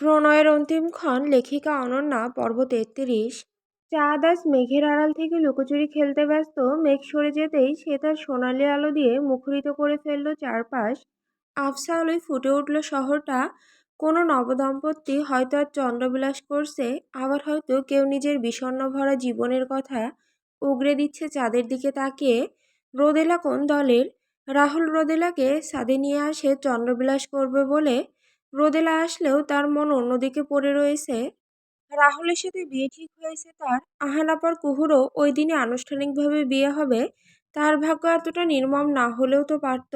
প্রণয়ের অন্তিমক্ষণ লেখিকা অনন্যা পর্ব তেত্রিশ চাঁদ আজ মেঘের আড়াল থেকে লুকোচুরি খেলতে ব্যস্ত, মেঘ সরে যেতেই সে তার সোনালি আলো দিয়ে মুখরিত করে ফেলল চারপাশ। আফসা আলোয় ফুটে উঠল শহরটা। কোনো নবদম্পতি হয়তো আজ চন্দ্রবিলাস করছে, আবার হয়তো কেউ নিজের বিষণ্ণ ভরা জীবনের কথা উগরে দিচ্ছে চাঁদের দিকে তাকিয়ে। রোদেলা কোন দলের? রাহুল রোদেলাকে সাদে নিয়ে আসে চন্দ্রবিলাস করবে বলে রোদেলা আসলেও তার মন অন্যদিকে পড়ে রয়েছে। রাহুলের সাথে বিয়ে ঠিক হয়েছে তার। আহানাপার কুহুরও ওই দিনে আনুষ্ঠানিকভাবে বিয়ে হবে। তার ভাগ্য এতটা নির্মম না হলেও তো পারত।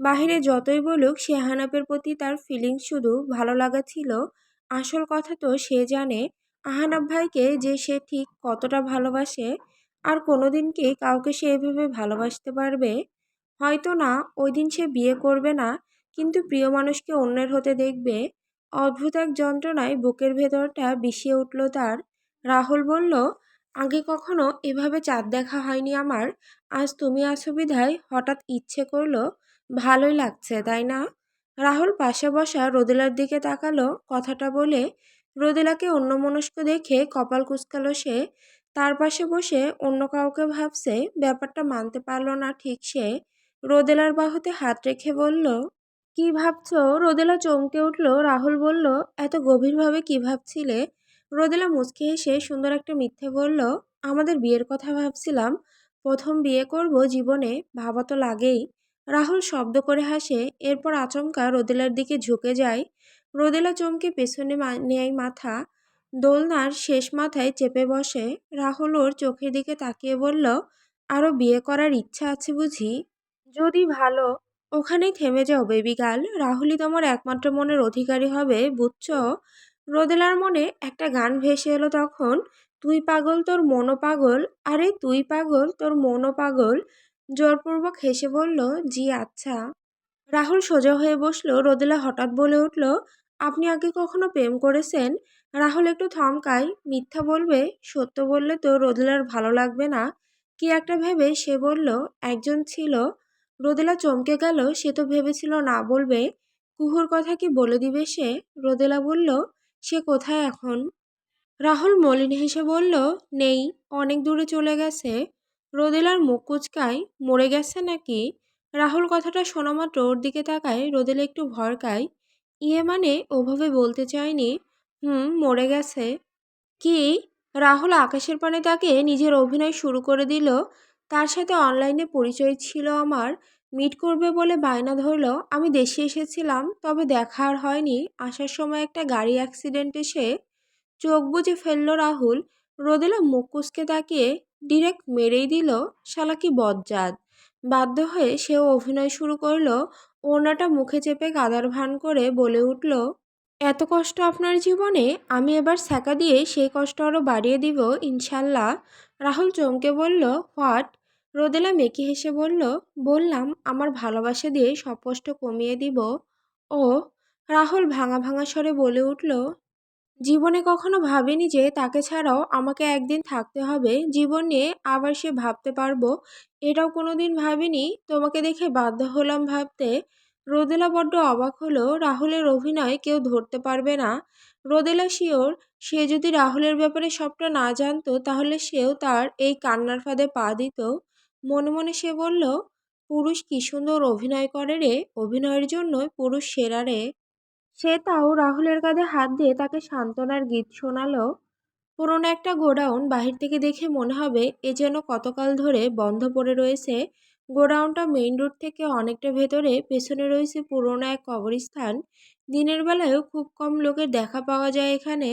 বাহিরে যতই বলুক, সে আহানাপের প্রতি তার ফিলিংস শুধু ভালো লাগা ছিল। আসল কথা তো সে জানে। আহানাপ ভাইকে যে সে ঠিক কতটা ভালোবাসে, আর কোনোদিন কি কাউকে সে এভাবে ভালোবাসতে পারবে? হয়তো না, ওই দিন সে বিয়ে করবে না। কিন্তু প্রিয় মানুষকে অন্যের হতে দেখবে, অদ্ভুত এক যন্ত্রণায় বুকের ভেতরটা বিষিয়ে উঠল তার। রাহুল বলল, আগে কখনো এভাবে চাঁদ দেখা হয়নি আমার। আজ তুমি আছো বিধায় হঠাৎ ইচ্ছে করল, ভালোই লাগছে, তাই না? রাহুল পাশে বসা রোদেলার দিকে তাকালো, কথাটা বলে, রোদেলাকে অন্যমনস্ক দেখে কপাল কুচকালো সে। তার পাশে বসে অন্য কাউকে ভাবছে, ব্যাপারটা মানতে পারল না ঠিক সে। রোদেলার বাহুতে হাত রেখে বলল কি ভাবছ? রোদেলা চমকে উঠল। রাহুল বলল, এত গভীরভাবে কি ভাবছিলে? রোদেলা মুচকে হেসে সুন্দর একটা মিথ্যে বলল, আমাদের বিয়ের কথা ভাবছিলাম। প্রথম বিয়ে করব জীবনে, ভাবা তো লাগেই। রাহুল শব্দ করে হাসে। এরপর আচমকা রোদেলার দিকে ঝুঁকে যায়। রোদেলা চমকে পেছনে নেয় মাথা। দোলনার শেষ মাথায় চেপে বসে। রাহুল ওর চোখের দিকে তাকিয়ে বলল আরও বিয়ে করার ইচ্ছা আছে বুঝি? যদি ভালো ওখানেই থেমে যাও, বেবি গার্ল। রাহুলই তোমার একমাত্র মনের অধিকারী হবে, বুঝছ? রোদেলার মনে একটা গান ভেসে এলো তখন, তুই পাগল, তোর মনও পাগল। আরে, তুই পাগল, তোর মনও পাগল? জোরপূর্বক হেসে বলল, জি আচ্ছা। রাহুল সোজা হয়ে বসল, রোদেলা হঠাৎ বলে উঠল, আপনি আগে কখনো প্রেম করেছেন? রাহুল একটু থমকায়, মিথ্যা বলবে, সত্য বললে তো রোদেলার ভালো লাগবে না। কি একটা ভেবে সে বলল, একজন ছিল রোদেলা চমকে গেল, সে তো ভেবেছিল না বলবে। কুহুর কথা কি বলে দিবে সে? রোদেলা বলল, সে কোথায় এখন? রাহুল মলিন হেসে বলল, নেই, অনেক দূরে চলে গেছে। রোদেলার মুখ কুচকায়, মরে গেছে নাকি? রাহুল কথাটা শোনা মাত্র ওর দিকে তাকায়, রোদেলা একটু ভরকায় ইয়ে মানে ওভাবে বলতে চায়নি? হুম, মরে গেছে। কি? রাহুল আকাশের পানে তাকে নিজের অভিনয় শুরু করে দিল তার সাথে অনলাইনে পরিচয় ছিল আমার। মিট করবে বলে বায়না ধরলো আমি দেশে এসেছিলাম, তবে দেখা আর হয়নি। আসার সময় একটা গাড়ি অ্যাক্সিডেন্ট এসে চোখ বুজে ফেলল রাহুল। রোদেলা মুখ কুচকে তাকিয়ে ডিরেক্ট মেরেই দিল, শালা কি বজ্জাত! বাধ্য হয়ে সেও অভিনয় শুরু করল। ওনাটা মুখে চেপে কাদার ভান করে বলে উঠল, এত কষ্ট আপনার জীবনে? আমি এবার ছ্যাঁকা দিয়ে সেই কষ্ট আরও বাড়িয়ে দিব, ইনশাল্লাহ। রাহুল চমকে বলল, হোয়াট? রোদেলা মেকি হেসে বলল, বললাম, আমার ভালোবাসা দিয়ে সব কষ্ট কমিয়ে দিব। ও রাহুল ভাঙা ভাঙা স্বরে বলে উঠল, জীবনে কখনো ভাবিনি যে তাকে ছাড়াও আমাকে একদিন থাকতে হবে। জীবন নিয়ে আবার সে ভাবতে পারব। এটাও কোনোদিন ভাবিনি। তোমাকে দেখে বাধ্য হলাম ভাবতে। রোদেলা বড্ড অবাক হলো, রাহুলের অভিনয় কেউ ধরতে পারবে না। রোদেলা শিওর, সে যদি রাহুলের ব্যাপারে সবটা না জানতো, তাহলে সেও তার এই কান্নার ফাঁদে পা দিত। মনে মনে সে বলল, পুরুষ কি সুন্দর অভিনয় করে রে? অভিনয়ের জন্যই পুরুষ সেরা রে। সে তাও রাহুলের কাঁধে হাত দিয়ে তাকে সান্ত্বনার গীত শোনালো। পুরনো একটা গোডাউন বাহির থেকে দেখে মনে হবে এ যেন কতকাল ধরে বন্ধ পড়ে রয়েছে। গোডাউনটা মেইন রোড থেকে অনেকটা ভেতরে, পেছনে রয়েছে পুরনো এক কবরস্থান। দিনের বেলায়ও খুব কম লোকের দেখা পাওয়া যায় এখানে।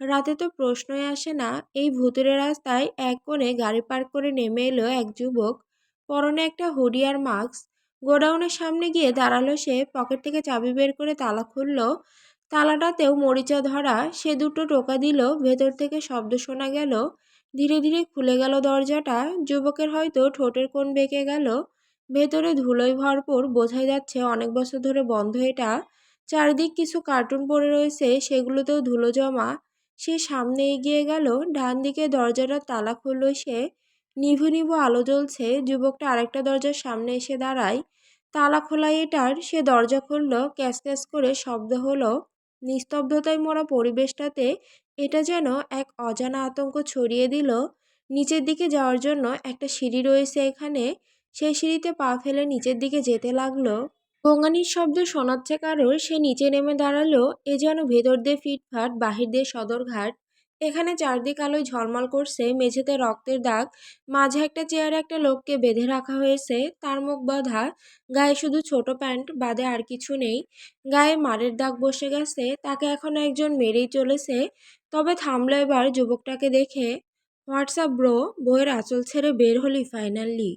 রাতে তো প্রশ্নই আসে না। এই ভূতের রাস্তায় এক কোণে গাড়ি পার্ক করে নেমে এলো এক যুবক। পরনে একটা হুডি আর মাস্ক। গোডাউনের সামনে গিয়ে দাঁড়াল সে। পকেট থেকে চাবি বের করে তালা খুলল। তালাটাতেও মরিচা ধরা। সে দুটো টোকা দিল। ভেতর থেকে শব্দ শোনা গেল। ধীরে ধীরে খুলে গেল দরজাটা। যুবকের হয়তো ঠোঁটের কোণ বেঁকে গেল। ভেতরে ধুলোয় ভরপুর। বোঝাই যাচ্ছে অনেক বছর ধরে বন্ধ এটা। চারিদিক কিছু কার্টুন পড়ে রয়েছে, সেগুলোতেও ধুলো জমা। সে সামনে এগিয়ে গেল ডান দিকে দরজাটার তালা খুলল সে। নিভু নিভু আলো জ্বলছে, যুবকটা আরেকটা দরজার সামনে এসে দাঁড়ায়। তালা খোলা এটার, সে দরজা খুলল ক্যাস ক্যাস করে শব্দ হলো। নিস্তব্ধতায় মোড়া পরিবেশটাতে এটা যেন এক অজানা আতঙ্ক ছড়িয়ে দিল। নিচের দিকে যাওয়ার জন্য একটা সিঁড়ি রয়েছে এখানে। সেই সিঁড়িতে পা ফেলে নিচের দিকে যেতে লাগল। গঙ্গানির শব্দ শোনাচ্ছে কারোর সে নিচে নেমে দাঁড়াল, এ যেন ভেতর দিয়ে ফিটফাট, বাহির দিয়ে সদরঘাট। এখানে চারদিক আলোয় ঝলমল করছে, মেঝেতে রক্তের দাগ, মাঝে একটা চেয়ারে একটা লোককে বেঁধে রাখা হয়েছে, তার মুখ বাঁধা, গায়ে শুধু ছোট প্যান্ট, বাদে আর কিছু নেই। গায়ে মারের দাগ বসে গেছে, তাকে এখন একজন মেরেই চলেছে। তবে থামলো এবার যুবকটাকে দেখে হোয়াটসঅ্যাপ ব্রো, বইয়ের আঁচল ছেড়ে বের হলি ফাইনালি।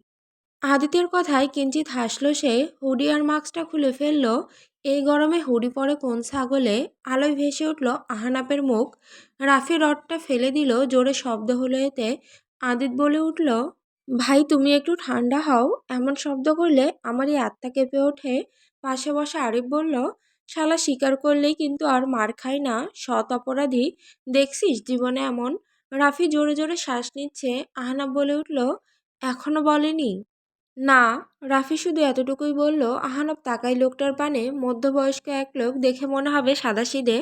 আদিত্যের কথায় কিঞ্চিত হাসলো সে, হুডি আর মাস্কটা খুলে ফেলল। এই গরমে হুডি পরে কোন ছাগলে আলোয় ভেসে উঠল আহানাপের মুখ। রাফি রডটা ফেলে দিল, জোরে শব্দ হলো এতে। আদিত বলে উঠল, ভাই, তুমি একটু ঠান্ডা হও। এমন শব্দ করলে আমারই আত্মা কেঁপে ওঠে। পাশে বসে আরিফ বলল, শালা, স্বীকার করলেই কিন্তু আর মার খায় না। সৎ অপরাধী। দেখছিস জীবনে এমন? রাফি জোরে জোরে শ্বাস নিচ্ছে। আহনাব বলে উঠল, এখনও বলেনি। না, রাফি শুধু এতটুকুই বলল, আহানব তাকাই লোকটার পানে, মধ্যবয়স্ক এক লোক দেখে মনে হবে সাদাসিদে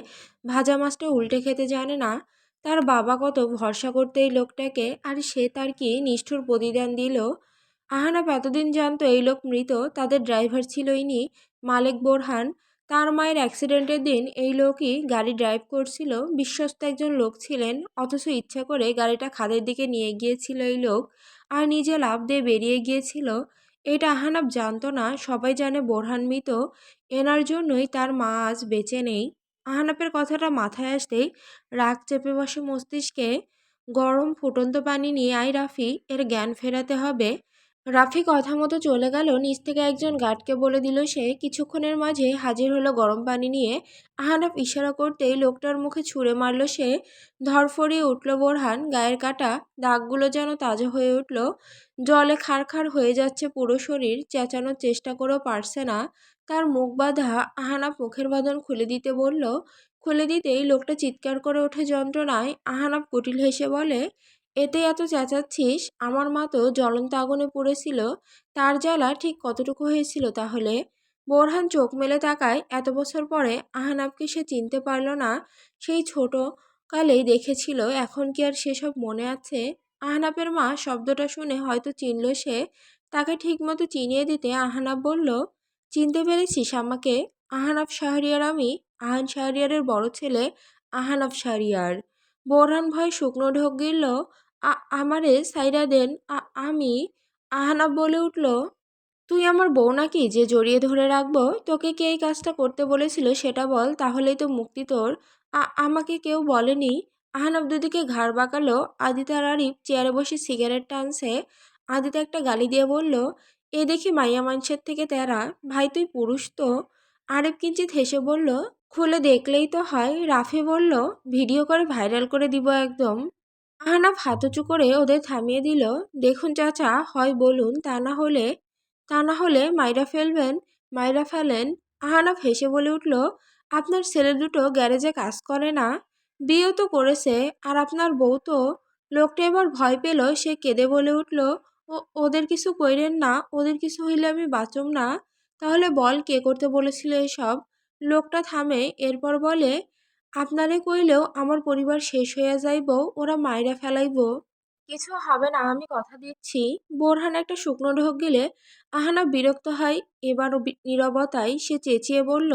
ভাজা মাছটা উল্টে খেতে জানে না। তার বাবা কত ভরসা করতে এই লোকটাকে, আর সে তার কি নিষ্ঠুর প্রতিদান দিল? আহানব এতদিন জানতো এই লোক মৃত, তাদের ড্রাইভার ছিল ইনি মালেক বোরহান তার মায়ের অ্যাক্সিডেন্টের দিন এই লোকই গাড়ি ড্রাইভ করছিল। বিশ্বস্ত একজন লোক ছিলেন, অথচ ইচ্ছা করে গাড়িটা খাদের দিকে নিয়ে গিয়েছিল এই লোক, আর নিজে লাভ দিয়ে বেরিয়ে গিয়েছিল। এটা আহানাব জানতো না, সবাই জানে বোরহান এনার জন্যই তার মা আজ বেঁচে নেই। আহানাপের কথাটা মাথায় আসতেই রাগ চেপে বসে মস্তিষ্কে গরম ফুটন্ত পানি নিয়ে আই রাফি, এর জ্ঞান ফেরাতে হবে। রাফি কথা মতো চলে গেল, নিচ থেকে একজন গার্ডকে বলে দিল সে, কিছুক্ষণের মাঝে হাজির হলো গরম পানি নিয়ে। আহানাফ ইশারা করতেই লোকটার মুখে ছুঁড়ে মারল সে। ধরফরিয়ে উঠল বোরহান, গায়ের কাটা দাগগুলো যেন তাজা হয়ে উঠল। জলে খাড়খাড় হয়ে যাচ্ছে পুরো শরীর, চেঁচানোর চেষ্টা করেও পারছে না। তার মুখ বাঁধা আহানাফ মুখের বাঁধন খুলে দিতে বলল। খুলে দিতেই লোকটা চিৎকার করে ওঠে যন্ত্রণায়। আহানাফ কুটিল হেসে বলে এতে এত চেঁচাচ্ছিস? আমার মা তো জ্বলন্ত আগুনে পুড়েছিল। তার জ্বালা ঠিক কতটুকু হয়েছিল তাহলে? বোরহান চোখ মেলে তাকায়। এত বছর পরে আহানাবকে সে চিনতে পারল না। সেই ছোট কালেই দেখেছিল। এখন কি আর সেসব মনে আছে? আহনাবের মা শব্দটা শুনে হয়তো চিনল সে। তাকে ঠিকমতো চিনিয়ে দিতে আহনাব বলল, চিনতে পেরেছিস আমাকে? আহানাব শাহরিয়ার আমি? আহান শাহরিয়ারের বড় ছেলে আহানাব শাহরিয়ার। বোরহান ভয় শুকনো ঢোক গিলল আমারে সাইরা দেন আমি আহানাব বলে উঠল, তুই আমার বউ নাকি যে জড়িয়ে ধরে রাখব? তোকে কে এই কাজটা করতে বলেছিল সেটা বল, তাহলেই তো মুক্তি তোর। আমাকে কেউ বলেনি। আহানব দুদিকে ঘাড় বাঁকালো। আদিতার আরিফ চেয়ারে বসে সিগারেট টানছে। আদিতা একটা গালি দিয়ে বলল, এ দেখি মাইয়া মানুষের থেকে তেরা। ভাই তুই পুরুষ তো? আরিফ কিঞ্চিত হেসে বলল, খুলে দেখলেই তো হয়। রাফি বলল, ভিডিও করে ভাইরাল করে দিব একদম। আহানাফ হাতচু করে ওদের থামিয়ে দিল। দেখুন চাচা, হয় বলুন, তা না হলে, তা না হলে মাইরা ফেলবেন, মাইরা ফেলেন। আহানাফ হেসে বলে উঠল, আপনার ছেলে দুটো গ্যারেজে কাজ করে না বিয়েও তো করেছে, আর আপনার বউ তো লোকটা এবার ভয় পেল, সে কেঁদে বলে উঠল, ও, ওদের কিছু কইরেন না, ওদের কিছু হইলে আমি বাঁচম না। তাহলে বল কে করতে বলেছিল এসব? লোকটা থামে, এরপর বলে আপনারে কইলেও আমার পরিবার শেষ হইয়া যাইব, ওরা মাইরা ফেলাইব। কিছু হবে না, আমি কথা দিচ্ছি। বোরহান একটা শুকনো ঢোক গেলে আহানা বিরক্ত হয় এবারও নীরবতায় সে চেঁচিয়ে বলল,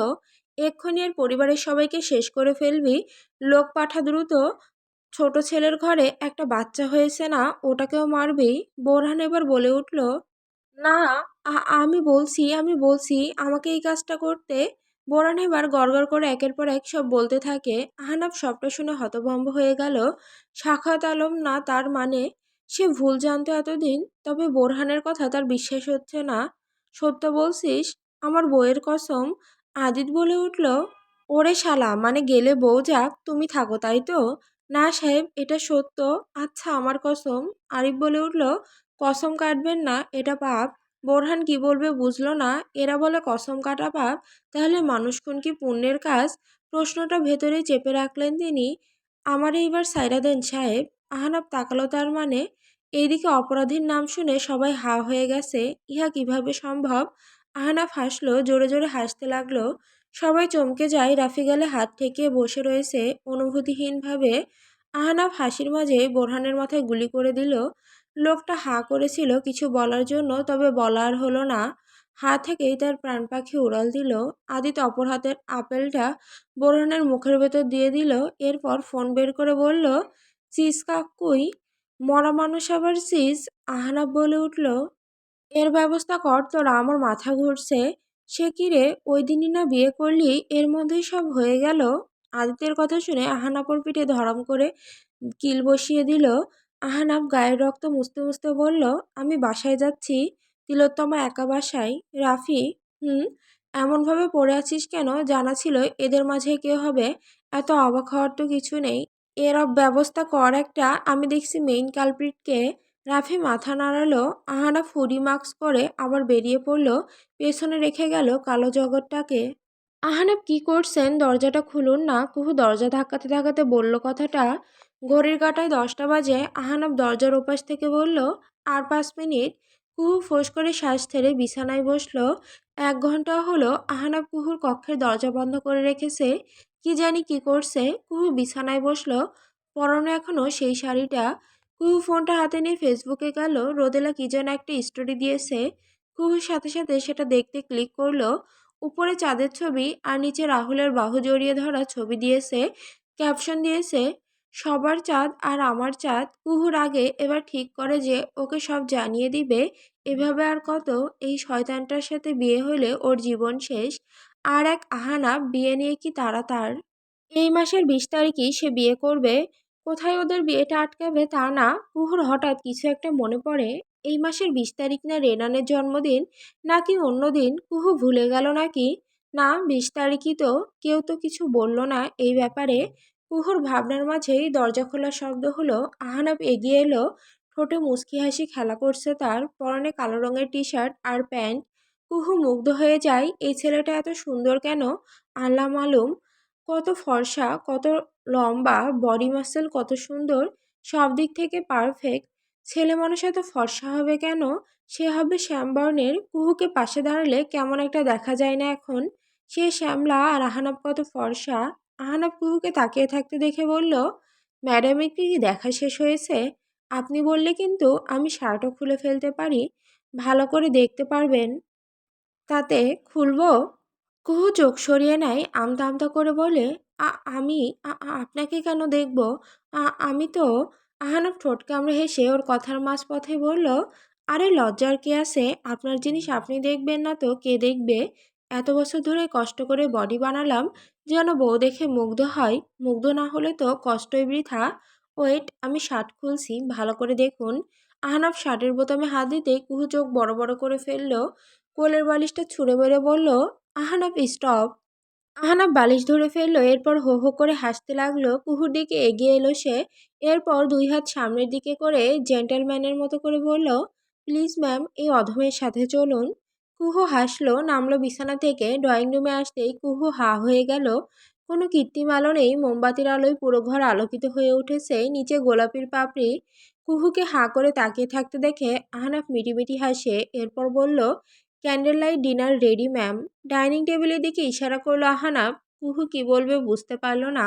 এক্ষুনি এর পরিবারের সবাইকে শেষ করে ফেলবি। লোক পাঠা দ্রুত, ছোট ছেলের ঘরে একটা বাচ্চা হয়েছে না, ওটাকেও মারবি। বোরহান এবার বলে উঠল, না আমি বলছি আমি বলছি, আমাকে এই কাজটা করতে বোরান এবার গড়গড় করে একের পর এক সব বলতে থাকে। আহানাব সবটা শুনে হতভম্ব হয়ে গেল। সাখাত আলম না তার মানে সে ভুল জানতো এতদিন, তবে বোরহানের কথা তার বিশ্বাস হচ্ছে না। সত্য বলছিস, আমার বইয়ের কসম, আদিত বলে উঠল, ওরে শালা মানে গেলে বউ যাক, তুমি থাকো, তাই তো? না সাহেব, এটা সত্য। আচ্ছা আমার কসম। আরিফ বলে উঠল, কসম কাটবেন না, এটা পাপ। বোরহান কি বলবে বুঝলো না। এরা বলে, কসম কাটা পাপ? তাহলে মানুষ কোন কি পুণ্যের কাজ? প্রশ্নটা ভেতরে চেপে রাখলেন তিনি। আমার এইবার সাইরা দেন সাহেব। আহানাব তাকালো তার মানে? এইদিকে অপরাধীর নাম শুনে সবাই হা হয়ে গেছে। ইহা কীভাবে সম্ভব? আহানাফ হাসলো, জোরে জোরে হাসতে লাগল। সবাই চমকে যায়। রাফি গালে হাত ঠেকিয়ে বসে রয়েছে। অনুভূতিহীনভাবে আহনাফ হাসির মাঝে বোরহানের মাথায় গুলি করে দিল। লোকটা হা করেছিল কিছু বলার জন্য, তবে বলার হলো না। হা থেকেই তার প্রাণ পাখি উড়াল দিল। আদিত অপর হাতের আপেলটা বোরহানের মুখের ভেতর দিয়ে দিল। এরপর ফোন বের করে বলল চিজ কাকুই, মরা মানুষ আবার চিজ আহনাফ বলে উঠল, এর ব্যবস্থা কর, তোরা আমার মাথা ঘুরছে। সে কিরে ওই দিনই না বিয়ে করলি? এর মধ্যেই সব হয়ে গেল? আদিত্যের কথা শুনে আহানাপর পিঠে ধরম করে কিল বসিয়ে দিল। আহানাপ গায়ের রক্ত মুছতে মুছতে বলল, আমি বাসায় যাচ্ছি। তিলোত্তমা একা বাসায়। রাফি, হুম, এমনভাবে পড়ে আছিস কেন? জানা ছিল এদের মাঝে কেউ হবে। এত অবাক হওয়ার তো কিছু নেই। এর ব্যবস্থা কর একটা। আমি দেখছি মেইন কালপ্রিটকে। রাফি মাথা নাড়ালো। আহানা ফুরি মাস্ক করে আবার বেরিয়ে পড়ল। পেছনে রেখে গেল কালো জগৎটাকে। আহানাব কি করছেন? দরজাটা খুলুন না। কুহু দরজা ধাক্কাতে ধাক্কাতে বলল কথাটা। ঘড়ির কাটায় দশটা বাজে। আহানাব দরজার ওপাশ থেকে বলল, আর পাঁচ মিনিট। কুহু ফোঁস করে শ্বাস ছেড়ে বিছানায় বসল। এক ঘণ্টা হলো আহানাব কুহুর কক্ষের দরজা বন্ধ করে রেখেছে। কি জানি কি করছে? কুহু বিছানায় বসল। পরনে এখনও সেই শাড়িটা। কুহু ফোনটা হাতে নিয়ে ফেসবুকে গেল। রোদেলা কি যেন একটা স্টোরি দিয়েছে। কুহুর সাথে সাথে সেটা দেখতে ক্লিক করল। উপরে চাঁদের ছবি আর নিচে রাহুলের বাহু জড়িয়ে ধরা ছবি দিয়েছে ক্যাপশন দিয়েছে, সবার চাঁদ আর আমার চাঁদ কুহুর আগে এবার ঠিক করে যে ওকে সব জানিয়ে দিবে, এভাবে আর কত, এই শয়তানটার সাথে বিয়ে হলে ওর জীবন শেষ, আর এক আহানা বিয়ে নিয়ে কি তারা তার? এই মাসের বিশ তারিখই সে বিয়ে করবে, কোথায় ওদের বিয়েটা আটকাবে তা না কুহুর হঠাৎ কিছু একটা মনে পড়ে। এই মাসের বিশ তারিখ না রেনানের জন্মদিন? নাকি অন্য দিন? কুহু ভুলে গেল নাকি? না, বিশ তারিখই তো। কেউ তো কিছু বলল না এই ব্যাপারে। কুহুর ভাবনার মাঝেই দরজা খোলার শব্দ হলো। আহানাব এগিয়ে এলো। ঠোঁটে মুচকি হাসি খেলা করছে তার। পরনে কালো রঙের টি শার্ট আর প্যান্ট। কুহু মুগ্ধ হয়ে যায়। এই ছেলেটা এত সুন্দর কেন? আল্লাহ মালুম। কত ফর্সা, কত লম্বা বডি মাসেল কত সুন্দর। সব দিক থেকে পারফেক্ট ছেলে মানুষ এত ফর্সা হবে কেন? সে হবে শ্যামবর্ণের কুহুকে পাশে দাঁড়ালে কেমন একটা দেখা যায় না এখন। সে শ্যামলা আর আহানাব কত ফর্সা। আহানাব কুহুকে তাকিয়ে থাকতে দেখে বলল ম্যাডামের কি দেখা শেষ হয়েছে? আপনি বললে কিন্তু আমি শার্টও খুলে ফেলতে পারি। ভালো করে দেখতে পারবেন। তাতে খুলবো? কুহু চোখ সরিয়ে নেয়, আমতা আমতা করে বলে আমি আপনাকে কেন দেখব? আমি তো আহানব ঠোঁট কামড়ে হেসে ওর কথার মাঝপথে বলল, আরে লজ্জার কে আছে? আপনার জিনিস আপনি দেখবেন না তো কে দেখবে? এত বছর ধরে কষ্ট করে বডি বানালাম, যেন বউ দেখে মুগ্ধ হয়। মুগ্ধ না হলে তো কষ্টই বৃথা। ওয়েট, আমি শার্ট খুলছি, ভালো করে দেখুন। আহনাফ শার্টের বোতামে হাত দিতে কুহু চোখ বড় বড় করে ফেলল। কোলের বালিশটা ছুঁড়ে মেরে বলল আহানাফ স্টপ আহানাফ বালিশ ধরে ফেলল, এরপর হো হো করে হাসতে লাগল। কুহুর দিকে এগিয়ে এলো সে। এরপর দুই হাত সামনের দিকে করে জেন্টেলম্যানের মতো করে বলল, প্লিজ ম্যাম, এই অধমের সাথে চলুন। কুহু হাসলো, নামলো বিছানা থেকে। ড্রয়িং রুমে আসতেই কুহু হা হয়ে গেল। কোনো কৃত্রিম আলো নেই, মোমবাতির আলোয় পুরো ঘর আলোকিত হয়ে উঠেছে। নিচে গোলাপির পাপড়ি। কুহুকে হাঁ করে তাকিয়ে থাকতে দেখে আহনাফ মিটিমিটি হাসে। এরপর বলল candle light dinner ready ma'am dining টেবিলের দিকে ইশারা করল আহানাব কুহু কি বলবে বুঝতে পারল না।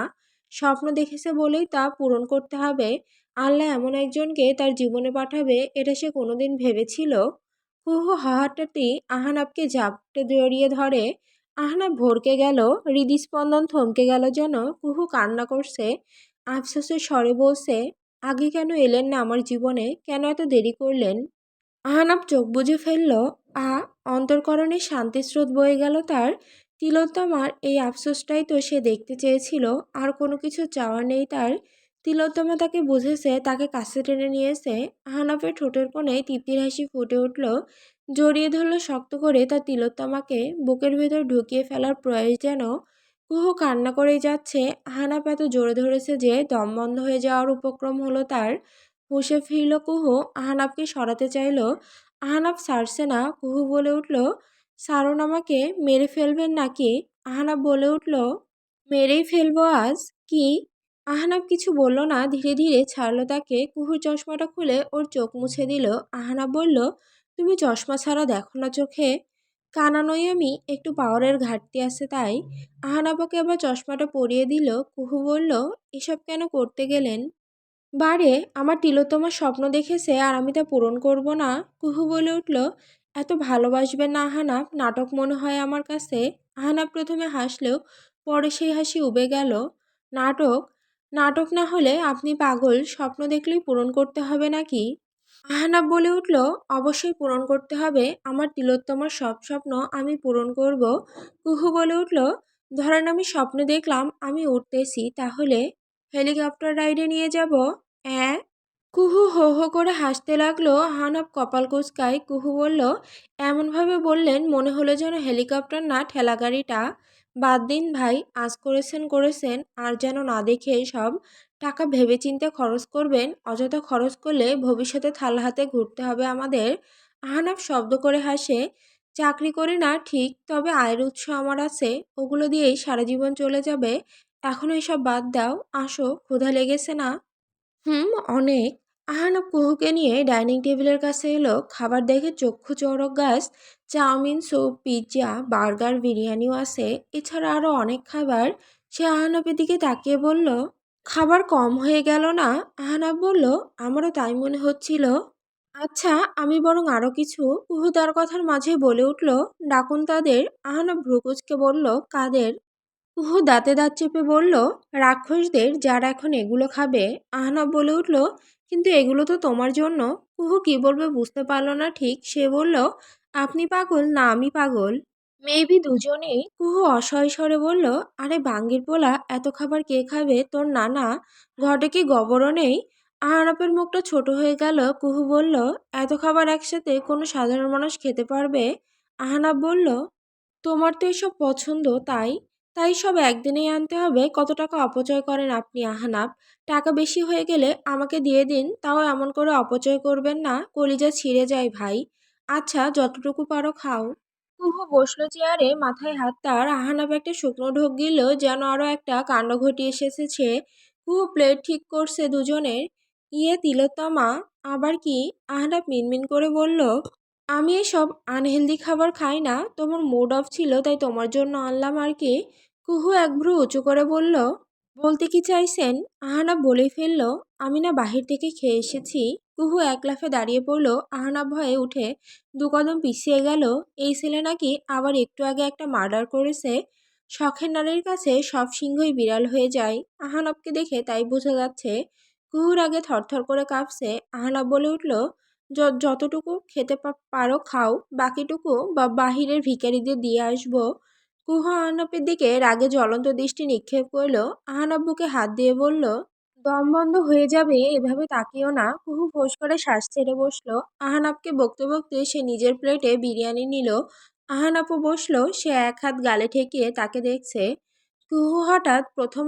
স্বপ্ন দেখেছে বলেই তা পূরণ করতে হবে। আল্লাহ এমন একজনকে তার জীবনে পাঠাবে, এটা সে কোনোদিন ভেবেছিল? কুহু হাহাটাটি আহানাবকে ঝাপটে জড়িয়ে ধরে। আহনাব ভরকে গেল, হৃদস্পন্দন থমকে গেল যেন। কুহু কান্না করছে, আফসোসের স্বরে বলছে, আগে কেন এলেন না আমার জীবনে? কেন এত দেরি করলেন? আহানাব চোখ বুঝে ফেলল আ, অন্তর্করণে শান্তির স্রোত বয়ে গেল তার। তিলোত্তমার এই আফসোসটাই তো সে দেখতে চেয়েছিল, আর কোনো কিছু চাওয়ার নেই তার। তিলোত্তমা তাকে বুঝেছে, তাকে কাছে টেনে নিয়েছে। আহানাফের ঠোঁটের কোণে তৃপ্তির হাসি ফুটে উঠল। জড়িয়ে ধরল শক্ত করে তার তিলোত্তমাকে। বুকের ভেতর ঢুকিয়ে ফেলার প্রয়াস যেন কুহু কান্না করেই যাচ্ছে। আহানাপ এত জোরে ধরেছে যে দম বন্ধ হয়ে যাওয়ার উপক্রম হলো তার। হুশে ফিরল কুহু। আহানাবকে সরাতে চাইল। আহানাব সারছে না, কুহু বলে উঠল সারুন আমাকে মেরে ফেলবেন নাকি? আহানাব বলে উঠল, মেরেই ফেলব আজ, কি? আহানাব কিছু বলল না, ধীরে ধীরে ছাড়ল তাকে, কুহুর চশমাটা খুলে ওর চোখ মুছে দিল। আহানাব বলল, তুমি চশমা ছাড়া দেখো না চোখে, কানানই আমি, একটু পাওয়ারের ঘাটতি আছে তাই। আহানাবাকে আবার চশমাটা পরিয়ে দিল, কুহু বলল, এসব কেন করতে গেলেন? বারে আমার তিলোত্তমার স্বপ্ন দেখেছে আর আমি তা পূরণ করব না। কুহু বলে উঠল, এত ভালোবাসবে না আহানাপ নাটক মনে হয় আমার কাছে। আহানাপ প্রথমে হাসলেও পরে সেই হাসি উবে গেল। নাটক? নাটক না হলে আপনি পাগল, স্বপ্ন দেখলেই পূরণ করতে হবে নাকি? আহানাব বলে উঠল, অবশ্যই পূরণ করতে হবে। আমার তিলোত্তমার সব স্বপ্ন আমি পূরণ করব। কুহু বলে উঠল, ধরেন আমি স্বপ্ন দেখলাম, আমি উঠতেছি, তাহলে? হেলিকপ্টার রাইডে নিয়ে যাব? অ্যাঁ? কুহু হো হো করে হাসতে লাগল। আহানাব কপাল কুচকায় কুহু বলল, এমনভাবে বললেন মনে হলো যেন হেলিকপ্টার না ঠেলাগাড়িটা বাদ দিন ভাই, আজ করেছেন করেছেন। আর যেন না দেখে সব টাকা ভেবেচিন্তে খরচ করবেন, অযথা খরচ করলে ভবিষ্যতে থাল হাতে ঘুরতে হবে আমাদের। আহানাব শব্দ করে হাসে, চাকরি করি না, ঠিক, তবে আয়ের উৎস আমার আছে। ওগুলো দিয়েই সারা জীবন চলে যাবে। এখন এসব বাদ দাও। আসো, ক্ষুধা লেগেছে না? হুম, অনেক। আহানাব কুহুকে নিয়ে ডাইনিং টেবিলের কাছে এলো। খাবার দেখে চক্ষু চড়ক গাছ, চাউমিন, স্যুপ, পিৎজা, বার্গার, বিরিয়ানিও আছে। এছাড়া আরও অনেক খাবার। সে আহানবের দিকে তাকিয়ে বলল, খাবার কম হয়ে গেল না? আহানাব বলল, আমারও তাই মনে হচ্ছিল। আচ্ছা আমি বরং আরও কিছু। কুহু তার কথার মাঝে বলে উঠল, ডাকুন তাদের। আহানাব ভ্রুকুচকে বলল, কাদের? কুহু দাঁতে দাঁত চেপে বলল, রাক্ষসদের যারা এখন এগুলো খাবে, আহনাব বলে উঠল, কিন্তু এগুলো তো তোমার জন্য। কুহু কি বলবে বুঝতে পারল না ঠিক, সে বলল, আপনি পাগল না আমি পাগল। মেবি দুজনেই কুহু অসহায় স্বরে বলল, আরে বাঙ্গির পোলা, এত খাবার কে খাবে? তোর নানা, ঘটে কি গবরও নেই? আহনাপের মুখটা ছোট হয়ে গেল কুহু বলল, এত খাবার একসাথে কোনো সাধারণ মানুষ খেতে পারবে? আহনাব বলল, তোমার তো এসব পছন্দ, তাই? তাই সব একদিনেই আনতে হবে। কত টাকা অপচয় করেন আপনি, আহানাব? টাকা বেশি হয়ে গেলে আমাকে দিয়ে দিন, তাও এমন করে অপচয় করবেন না, কলিজা ছিঁড়ে যায় ভাই। আচ্ছা যতটুকু পারো খাও। কুহু বসল চেয়ারে, মাথায় হাত তার। আহানাব একটা শুকনো ঢোক গিল যেন আরও একটা কাণ্ড ঘটিয়ে এসেছে। কুহু প্লেট ঠিক করছে দুজনের। ইয়ে তিলোত্তমা, আবার কি? আহনাব মিনমিন করে বলল, আমি এসব আনহেলদি খাবার খাই না। তোমার মুড অফ ছিল, তাই তোমার জন্য আনলাম আর কি। কুহু এক ভ্রু উঁচু করে বলল, বলতে কি চাইছেন? আহানাব বলেই ফেলল, আমি না বাহির থেকে খেয়ে এসেছি। কুহু এক লাফে দাঁড়িয়ে পড়ল আহানা ভয়ে উঠে দু কদম পিছিয়ে গেল। এই ছেলে নাকি আবার একটু আগে একটা মার্ডার করেছে। শখের নারীর কাছে সব সিংহই বিড়াল হয়ে যায়। আহানাবকে দেখে তাই বোঝা যাচ্ছে কুহুর আগে থরথর করে কাঁপছে। আহানাব বলে উঠল যতটুকু খেতে পারো খাও, বাকিটুকু বা, বাহিরের ভিকারিদের দিয়ে আসব। কুহু আহনাপের দিকে রাগে জ্বলন্ত দৃষ্টি নিক্ষেপ করল। আহনাব বুকে হাত দিয়ে বলল, দম বন্ধ হয়ে যাবে, এভাবে তাকিও না। কুহু ফোঁস করে শ্বাস ছেড়ে বসল। আহানাবকে বকতে বকতে সে নিজের প্লেটে বিরিয়ানি নিল। আহানাপও বসল, সে এক হাত গালে ঠেকিয়ে তাকে দেখছে। কুহু হঠাৎ প্রথম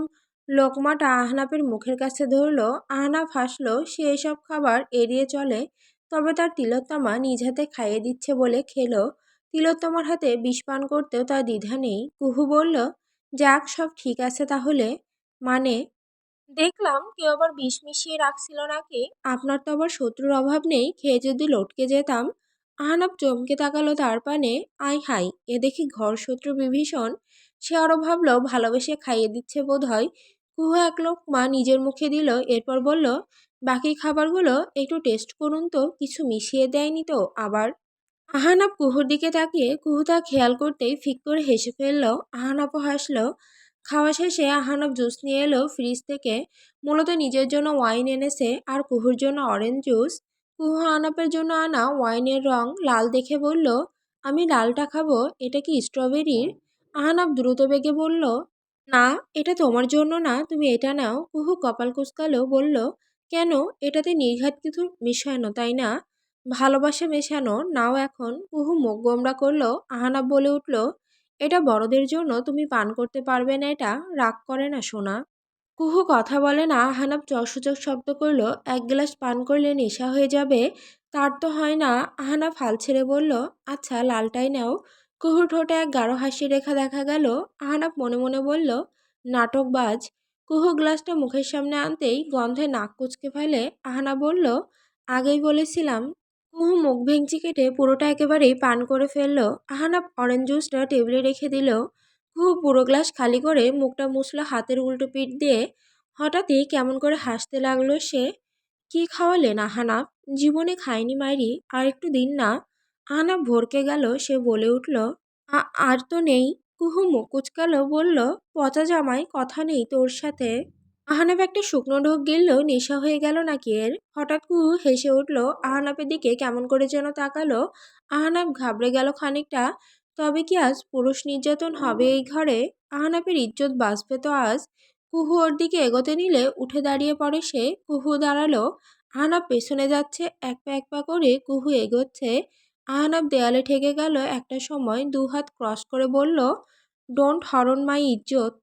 লোকমাটা আহনাপের মুখের কাছে ধরল। আহনাফ হাসলো, সে এসব খাবার এড়িয়ে চলে, তবে তার তিলোত্তমা নিজ হাতে খাইয়ে দিচ্ছে বলে খেলো। তিলোত্তমার হাতে বিষ পান করতেও তার দ্বিধা নেই। কুহু বলল, যাক, সব ঠিক আছে তাহলে। মানে? দেখলাম কেউ আবার বিষ মিশিয়ে রাখছিল নাকি? আপনার তো আবার শত্রুর অভাব নেই। খেয়ে যদি লটকে যেতাম, আহানাব চমকে তাকালো তার পানে। আই হাই এ দেখি ঘর শত্রু বিভীষণ। সে আরও ভাবলো, ভালোবেসে খাইয়ে দিচ্ছে বোধ হয় কুহু এক লোক মা নিজের মুখে দিল, এরপর বলল, বাকি খাবারগুলো একটু টেস্ট করুন তো, কিছু মিশিয়ে দেয়নি তো, আবার? আহানাব কুহুর দিকে তাকিয়ে কুহু তা খেয়াল করতেই ফিক করে হেসে ফেলল আহানাবও হাসলো। খাওয়া শেষে আহানব জুস নিয়ে এলো ফ্রিজ থেকে। মূলত নিজের জন্য ওয়াইন এনেছে আর কুহুর জন্য অরেঞ্জ জুস কুহু আহানাপের জন্য আনা ওয়াইনের রং লাল দেখে বলল, আমি লালটা খাব, এটা কি স্ট্রবেরির আহানাব দ্রুত বেগে বলল, না, এটা তোমার জন্য না, তুমি এটা নাও। কুহু কপাল কুচকালো বলল, কেন? এটাতে নির্ঘাত কিছু মিশানো, তাই না? ভালোবাসা মেশানো, নাও এখন কুহু মুখ গোমরা করল আহানাব বলে উঠল, এটা বড়দের জন্য তুমি পান করতে পারবে না এটা, রাগ করে না সোনা। কুহু কথা বলে না আহানাব চসূচক শব্দ করল, এক গ্লাস পান করলে নেশা হয়ে যাবে? তার তো হয় না আহানাব হাল ছেড়ে বলল আচ্ছা লালটাই নাও। কুহু ঠোঁটে এক গাঢ় হাসি রেখা দেখা গেল আহানাব মনে মনে বলল, নাটকবাজ। কুহু গ্লাসটা মুখের সামনে আনতেই গন্ধে নাক কুচকে ফেলে, আহানা বলল, আগেই বলেছিলাম কুহু মুখ ভেঙচি কেটে পুরোটা একেবারেই পান করে ফেলল। আহানাপ অরেঞ্জ জুসটা টেবিলে রেখে দিল। কুহু পুরো গ্লাস খালি করে মুখটা মুছল হাতের উল্টো পিঠ দিয়ে। হঠাৎই কেমন করে হাসতে লাগল সে। কি খাওয়ালেন আহানাপ জীবনে খায়নি মাইরি, আর একটু দিন না। আহানাপ ভরকে গেল, সে বলে উঠল আর তো নেই। কুহু মুখ কুচকালো, বলল, পচা জামাই, কথা নেই তোর সাথে। আহানাপ একটা শুকনো ঢোক গিলল নেশা হয়ে গেল নাকি এর? হঠাৎ কুহু হেসে উঠল আহানাপের দিকে কেমন করে যেন তাকালো? আহানাপ ঘাবড়ে গেল খানিকটা। তবে কি আজ পুরুষ নির্যাতন হবে এই ঘরে? আহানাপের ইজ্জত বাঁচবে তো আজ? কুহু ওর দিকে এগোতে নিলে উঠে দাঁড়িয়ে পড়ে সে। কুহু দাঁড়াল। আহানাপ পেছনে যাচ্ছে, এক পা এক পা করে কুহু এগোচ্ছে। আহানাপ দেয়ালে ঠেকে গেল একটা সময় দু হাত ক্রস করে বলল ডোন্ট হরন মাই ইজ্জত।